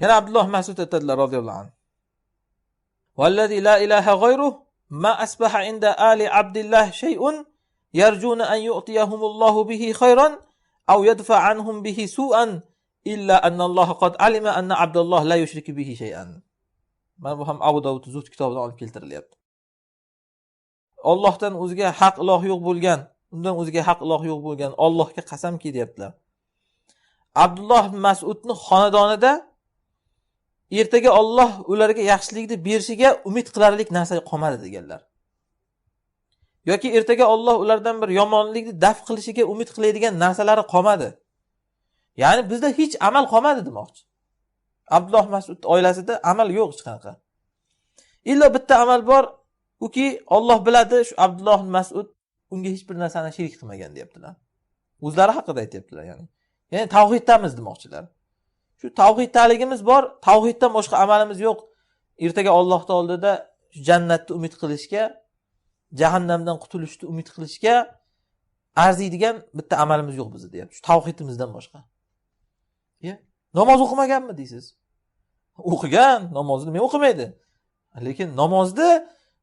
yana abdulloh masud aytadilar roziyallohu anhu والذي لا إله غيره ما أصبح عند آل عبد الله شيء يرجون أن يؤتيهم الله به خيرا أو يدفع عنهم به سوءا إلا أن الله قد علم أن عبد الله لا يشرك به شيئا mana bu ham abu dovud zuhd kitobidan olib keltirilyapti ollohdan o'ziga haq iloh yo'q bo'lgan undan o'ziga haq iloh yo'q bo'lgan ollohga qasamki deyaptilar abdulloh masudni xonadonida ertaga olloh ularga yaxshilikni berishiga umid qilarlik narsa qolmadi deganlar. Yoki ertaga olloh ulardan bir yomonlikni daf qilishiga umid qiladigan narsalari qolmadi. Ya'ni bizda hech amal qolmadi demoqchi. Abdulloh masud oilasida amal yo'q hech qanaqa. Illo bitta amal bor uki olloh biladi shu abdulloh masud unga hech bir narsani sherik qilmagan deyaptilar. O'zlari haqida aytyaptilar ya'ni. Ya'ni tavhiddamiz demoqchilar. Shu tavhiddaligimiz bor tavhiddan boshqa amalimiz yo'q. Ertaga ollohni oldida jannatni umid qilishga jahannamdan qutulishni umid qilishga arziydigan bitta amalimiz yo'q bizni deyapti shu tavhidimizdan boshqa. Namoz o'qimaganmi deysiz? O'qigan namozni men o'qimaydi. Lekin namozni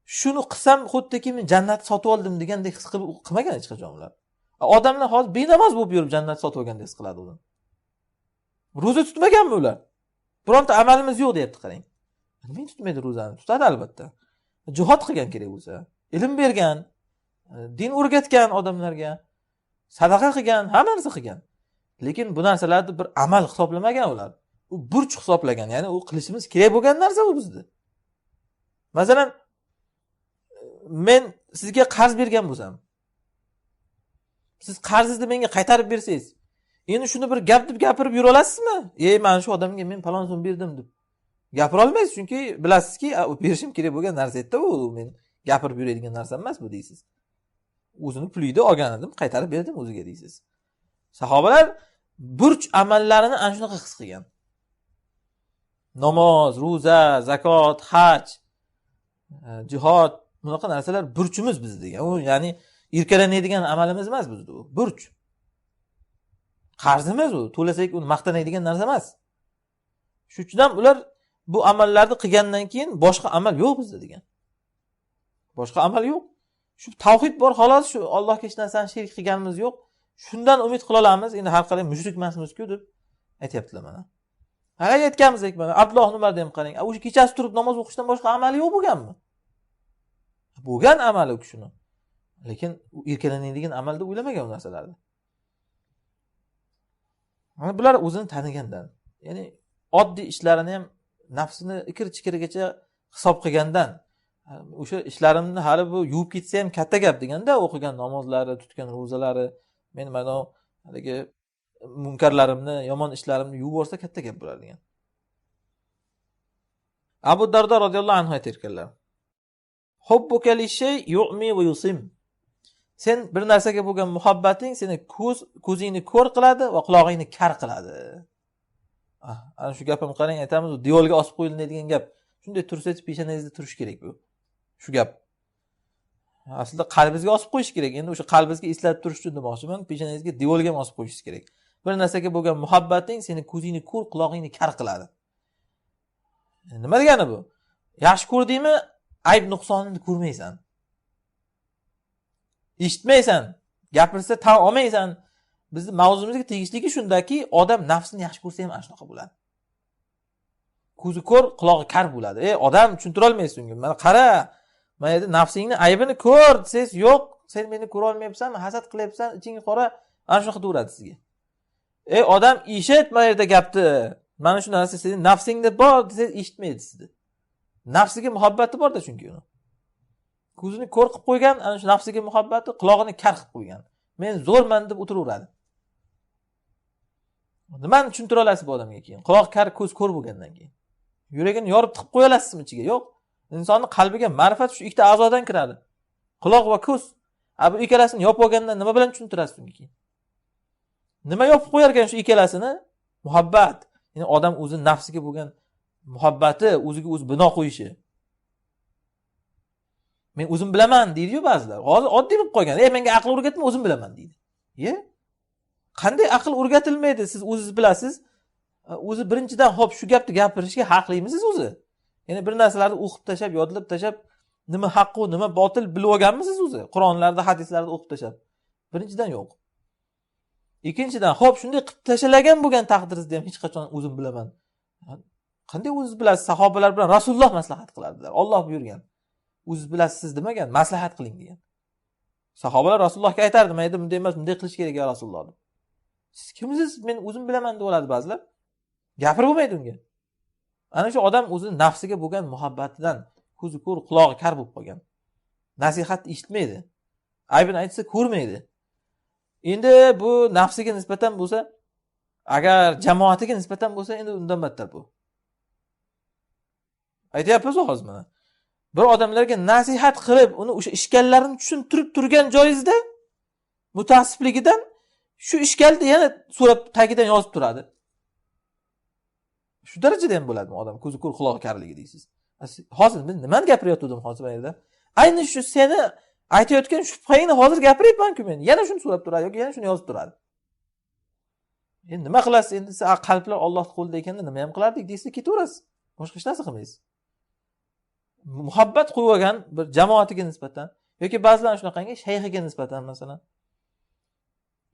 shuni qilsam xuddiki men jannatni sotib oldim degandek his qilib qilmagan hech qachon ular. Odamlar hozir benamoz bo'lib yurib jannat sotib olgandek his qiladi o'zini ro'za tutmaganmi ular? Bironta amalimiz yo'q deyapti qarang. Nimaga tutmaydi ro'zani tutadi albatta. Jihod qilgan kerak bo'lsa ilm bergan e, din o'rgatgan odamlarga sadaqa qilgan hamma narsa qilgan. Lekin bu narsalarni bir amal hisoblamagan ular. U burch hisoblagan ya'ni u qilishimiz kerak bo'lgan narsa u bizni masalan men sizga qarz bergan bo'lsam siz qarzingizni menga qaytarib bersangiz endi shuni bir gap deb gapirib yura olasizmi? Ey mana shu odamga men falon so'm berdim deb gapira olmaysiz chunki bilasizki berishim kerak bo'lgan narsa edida u men gapirib yuradigan narsam emas bu deysiz. O'zini pulingni olgan edim qaytarib berdim o'ziga deysiz. Sahobalar burch amallarini ana shunaqa his qilgan. Namoz ro'za zakot haj e, jihod bunaqa narsalar burchimiz bizni degan u ya'ni erkalanadigan amalimiz emas bizni u. Burch. Qarz emas u. To'lasak uni maqtanadigan narsa emas. Shuning uchun ham ular bu amallarni qilgandan keyin boshqa amal yo'q bizda degan. Boshqa amal yo'q. Shu tavhid bor xolos shu allohga hech narsani sherik qilganimiz yo'q. Shundan umid qila olamiz. Endi har qalay mushrik emasmizku deb aytyaptilar mana. Haligi aytganmizdek mana abdulloh umarni ham qarang o'sha kechasi turib namoz o'qishdan boshqa amali yo'q bo'lganmi? Bo'lgan amali u kishini. Lekin u erkalanadigan amal deb o'ylamagan u narsalarni. Mana bular o'zini tanigandan ya'ni oddiy ishlarini ham nafsini ikir chikirigacha hisob qilgandan o'sha ishlarimni hali bu yuvib ketsa ham katta gap deganda o'qigan namozlari tutgan ro'zalari men mana haligi munkarlarimni yomon ishlarimni yuvib yuborsa katta gap bo'lar degan. Abu dardo roziyallohu anhu aytayotganlar sen bir narsaga bo'lgan muhabbating seni ko'z ko'zingni ko'r qiladi va qulog'ingni kar qiladi. Ah, ana shu gapimni qarang aytamiz devorga osib qo'yiladigan gap. Shunday tursangiz peshanangizda turishi kerak bu shu gap. Aslida qalbingizga osib qo'yish kerak. Endi o'sha qalbingizga eslatib turish uchun demoqchiman peshanangizga devorga ham osib qo'yishingiz kerak. Bir narsaga bo'lgan muhabbating seni ko'zingni ko'r qulog'ingni kar qiladi. Nima degani bu? Yaxshi ko'rdingmi? Ayb nuqsonini ko'rmaysan. Eshitmaysan. Gapirsa tan olmaysan. Bizni mavzumizga tegishligi shundaki odam nafsini yaxshi ko'rsa ham ana shunaqa bo'ladi. Ko'zi ko'r qulog'i kar bo'ladi. Ey odam tushuntirolmaysiz unga. Mana qara mana yerda nafsingni aybini ko'r desangiz yo'q sen meni ko'rolmayapsan hasad qilyapsan iching qora ana shunaqa deyaveradi sizga. Ey odam eshit mana yerda gapni mana shu narsa seni nafsingda bor desangiz eshitmaydi sizni. Nafsiga muhabbati borda chunki uni. Ko'zini ko'r qilib qo'ygan ana shu nafsiga muhabbati qulog'ini kar qilib qo'ygan. Men zo'rman deb o'tiraveradi. Nimani tushuntira olasiz bu odamga keyin? Quloq kar ko'z ko'r bo'lgandan keyin. Yuragini yorib tiqib qo'ya olasizmi ichiga? Yo'q. Insonni qalbiga ma'rifat shu ikkita a'zodan kiradi. Quloq va ko'z. A bu ikkalasini yopib olganda nima bilan tushuntirasiz unga keyin? Nima yopib qo'yarkan shu ikkalasini? Muhabbat. Ya'ni odam o'zini nafsiga bo'lgan muhabbati o'ziga o'zi bino qo'yishi. Men o'zim bilaman deydiyu ba'zilar. Hozir oddiy bo'lib qolgan. Ey menga aql o'rgatma o'zim bilaman deydi. Ye? Qanday aql o'rgatilmaydi? Siz o'zingiz bilasiz. O'zi birinchidan ho'p shu gapni gapirishga haqlimisiz o'zi. Ya'ni bir narsalarni o'qib tashlab yodlab tashlab nima haqqu nima botil bilib olganmisiz o'zi? Qur'onlarda hadislarda o'qib tashlab. Birinchidan yo'q. Ikkinchidan ho'p shunday qilib tashlagan bo'lgan taqdiringizda ham hech qachon o'zim bilaman. Qanday o'zingiz bilasiz sahobalar bilan rasululloh maslahat qilardilar? Olloh buyurgan. O'ziz bilasiz siz demagan maslahat qiling degan. Sahobalar rasulullohga aytardi mayda bunday emas bunday qilish kerak ya rasululloh deb. Siz kimsiz? Men o'zim bilaman deb oladi ba'zilar. Gapirib bo'lmaydi unga. Ana shu odam o'zini nafsiga bo'lgan muhabbatidan ko'zi ko'r qulog'i kar bo'lib qolgan. Nasihatni eshitmaydi. Aybini aytsa ko'rmaydi. Endi bu nafsiga nisbatan bo'lsa agar jamoatiga nisbatan bo'lsa endi undan battar bu. Aytyapmiz hozir mana bir odamlarga nasihat qilib uni o'sha ishkallarini tushuntirib turgan joyingizda mutaassibligidan shu ishkalni yana so'rab tagidan yozib turadi. Shu darajada ham bo'ladimi odam ko'zi ko'r qulog'i karligi deysiz hozir men nimani gapirayotgandim hozir bu yerda? Ayni shu seni aytayotgan shubhangni hozir gapiryapmanku men. Yana shuni so'rab turadi yoki yana shuni yozib turadi. Endi nima qilasiz endi? Siz qalblar ollohni qo'lida ekanda nima ham qilardik? Deysiz ketaverasiz. Boshqa hech narsa qilmaysiz. Muhabbat qo'yib olgan bir jamoatiga nisbatan yoki ba'zilar shunaqangi shayxiga nisbatan masalan.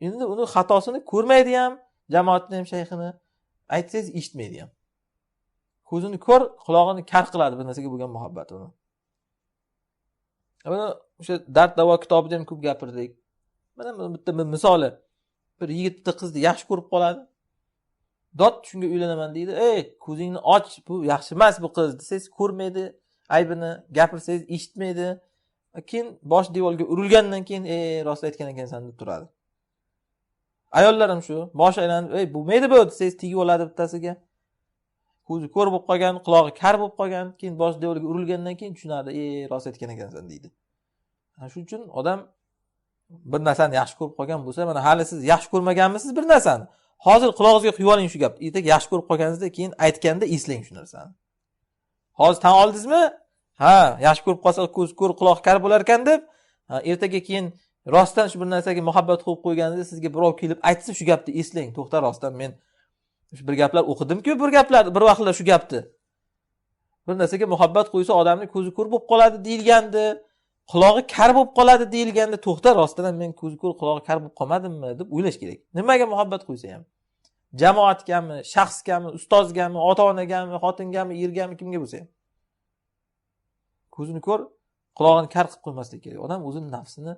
Endi uni xatosini ko'rmaydi ham jamoatni ham shayxini aytsangiz eshitmaydi ham. Ko'zini ko'r qulog'ini kar qiladi bir narsaga bo'lgan muhabbat uni. Buni o'sha dard davo kitobida ham ko'p gapirdik. Mana bitta misoli. Bir yigit bitta qizni yaxshi ko'rib qoladi. Dod shunga uylanaman deydi. Ey ko'zingni och bu yaxshi emas bu qiz desangiz ko'rmaydi. Aybini gapirsangiz eshitmaydi. Keyin bosh devorga urilgandan keyin e rost aytgan ekansan deb turadi. Ayollar ham shu bosh aylanib ey bo'lmaydi bu desangiz tegib oladi bittasiga. Ko'zi ko'r bo'lib qolgan qulog'i kar bo'lib qolgan keyin bosh devorga urilgandan keyin tushunadi e rost aytgan ekansan deydi. Ana shuning uchun odam bir narsani yaxshi ko'rib qolgan bo'lsa mana hali siz yaxshi ko'rmaganmisiz bir narsani? Hozir qulog'ingizga quyib oling shu gapni ertaga yaxshi ko'rib qolganingizda keyin aytganda eslang shu narsani. Hozir tan oldingizmi? Ha yaxshi ko'rib qolsa ko'z ko'r quloq kar bo'lar ekan deb ertaga keyin rostdan shu bir narsaga muhabbat qo'yib qo'yganingizda sizga birov kelib aytsa shu gapni eslang. To'xta rostdan men shu bir gaplar o'qidimku bir gaplar bir vaqtlar shu gapni. Bir narsaga muhabbat qo'ysa odamni ko'zi ko'r bo'lib qoladi deyilgandi qulog'i kar bo'lib qoladi deyilganda to'xta rostdan men ko'zi ko'r qulog'i kar bo'lib qolmadimmi deb o'ylash kerak. Nimaga muhabbat qo'ysa ham? Jamoatgami shaxsgami ustozgami ota onagami xotingami ergami kimga bo'lsa ham. Ko'zini ko'r qulog'ini kar qilib qo'ymaslik kerak. Odam o'zini nafsini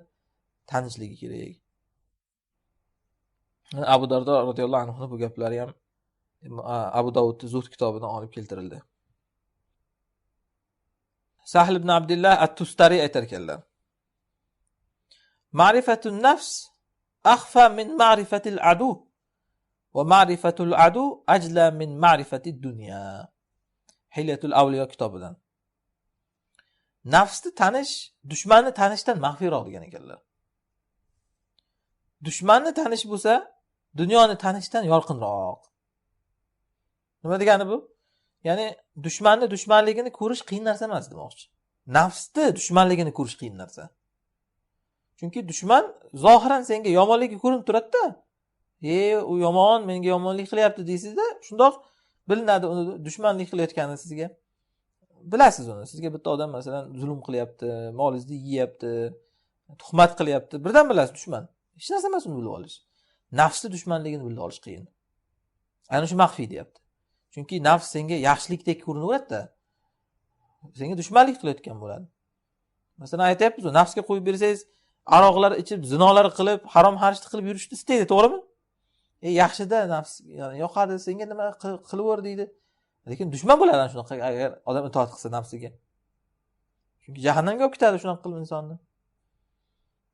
tanishligi kerak. Abu dardo roziyallohu anhuni bu gaplari ham abu davudni zuhd kitobidan olib keltirildi. Sahl ibn abdullah at tustari aytar ekanlar. Ma'rifatun nafs axfa min ma'rifatil adu. Va ma'rifatul adu ajla min ma'rifatid dunya. Hilyatul avliyo kitobidan. Nafsni tanish dushmanni tanishdan maxfiyroq degan ekanlar. Dushmanni tanish bo'lsa dunyoni tanishdan yorqinroq nima degani bu? Ya'ni dushmanni dushmanligini ko'rish qiyin narsa emas demoqchi. Nafsni dushmanligini ko'rish qiyin narsa. Chunki dushman zohiran senga yomonligi ko'rinib turadida e u yomon menga yomonlik qilyapti deysizda shundoq bilinadi uni dushmanlik qilayotgani sizga. Bilasiz uni sizga bitta odam masalan zulm qilyapti molingizni yeyapti tuhmat qilyapti birdan bilasiz dushman. Hech narsa emas uni bilib olish. Nafsni dushmanligini bilib olish qiyin. Ana shu maxfiy deyapti. Chunki nafs senga yaxshilikdek ko'rinaveradida senga dushmanlik qilayotgan bo'ladi. Masalan aytyapmiz nafsga qo'yib bersangiz aroqlar ichib zinolar qilib harom harishni qilib yurishni istaydi to'g'rimi? E yaxshida nafs yoqadi senga nima qilaver deydi. Lekin dushman bo'ladi shunaqa agar odam itoat qilsa nafsiga. Chunki jahannamga olib ketadi shunaqa qilib insonni.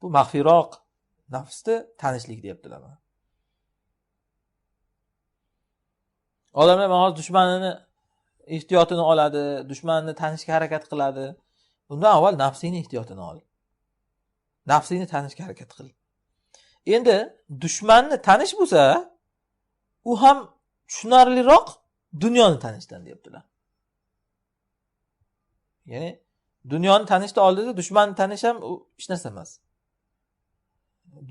Bu maxfiyroq nafsni tanishlik deyaptilar odamlar hozir dushmanini ehtiyotini oladi dushmanni tanishga harakat qiladi. Undan avval nafsingni ehtiyotini ol. Nafsingni tanishga harakat qil. Endi dushmanni tanish bo'lsa u ham tushunarliroq dunyoni tanishdan deyaptilar ya'ni dunyoni tanishni oldida dushmanni tanish ham u hech narsa emas.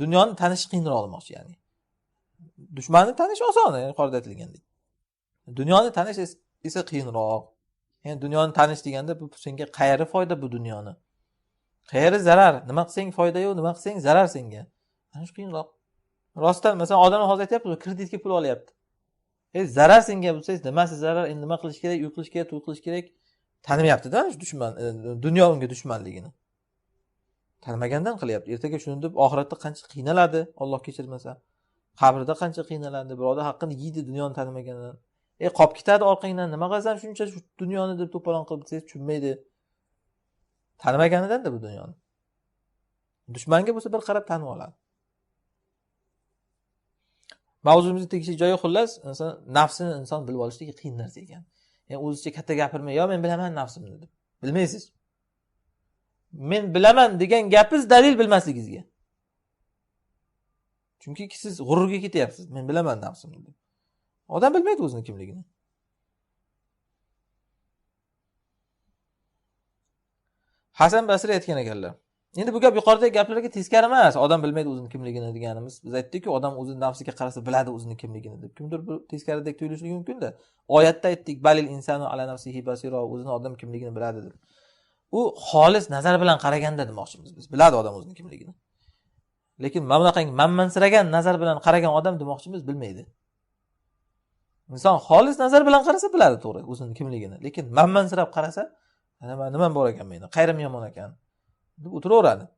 Dunyoni tanish qiyinroq demoqchi ya'ni dushmanni tanish oson yuqorida aytilgandek. Dunyoni tanish esa qiyinroq. Ya'ni dunyoni tanish deganda bu senga qayeri foyda bu dunyoni? Qayeri zarar? Nima qilsang foyda yo'q nima qilsang zarar senga? Ana shu qiyinroq. Rostdan masalan odamlar hozir aytyapti kreditga pul olyapti. E zarar senga bo'lsangiz nimasi zarar endi nima qilish kerak uy qilish kerak to'y qilish kerak? Tanimayaptida dushman e, dunyo unga dushmanligini. Tanimagandan qilyapti. Ertaga shuni deb oxiratda qancha qiynaladi olloh kechirmasa. Qabrda qancha qiynaladi birovni haqqini yeydi dunyoni tanimagandan e qolib ketadi orqangdan nima qilasan shuncha shu dunyoni deb to'polon qilib desangiz tushunmaydi. Tanimaganidanda bu dunyoni. Dushmanga bo'lsa bir qarab tanib oladi. Mavzumizni tegishli joyi xullas inson nafsini inson bilib olishligi qiyin narsa ekan. Ya'ni o'zicha katta gapirmay yo men bilaman nafsimni deb. Bilmaysiz. Men bilaman degan gapingiz dalil bilmasligingizga. Chunki siz g'ururga ketyapsiz. Men bilaman nafsimni deb. Odam bilmaydi o'zini kimligini. Hasan basriy aytgan ekanlar endi bu gap yuqoridagi gaplarga teskari emas. Odam bilmaydi o'zini kimligini deganimiz. Biz aytdikku odam o'zini nafsiga qarasa biladi o'zini kimligini deb. Kimdir bu teskaridek tuyulishi mumkinda oyatda aytdik balil insanu ala nafsihi basiro o'zini odam kimligini biladi deb. U xolis nazar bilan qaraganda demoqchimiz biz. Biladi odam o'zini kimligini. Lekin mana bunaqangi manmansiragan nazar bilan qaragan odam demoqchimiz bilmaydi. Inson xolis nazar bilan qarasa biladi to'g'ri o'zini kimligini. Lekin manmansirab qarasa nima nimam bor ekan meni? Qayrim yomon ekan. Deb o'tiraveradi.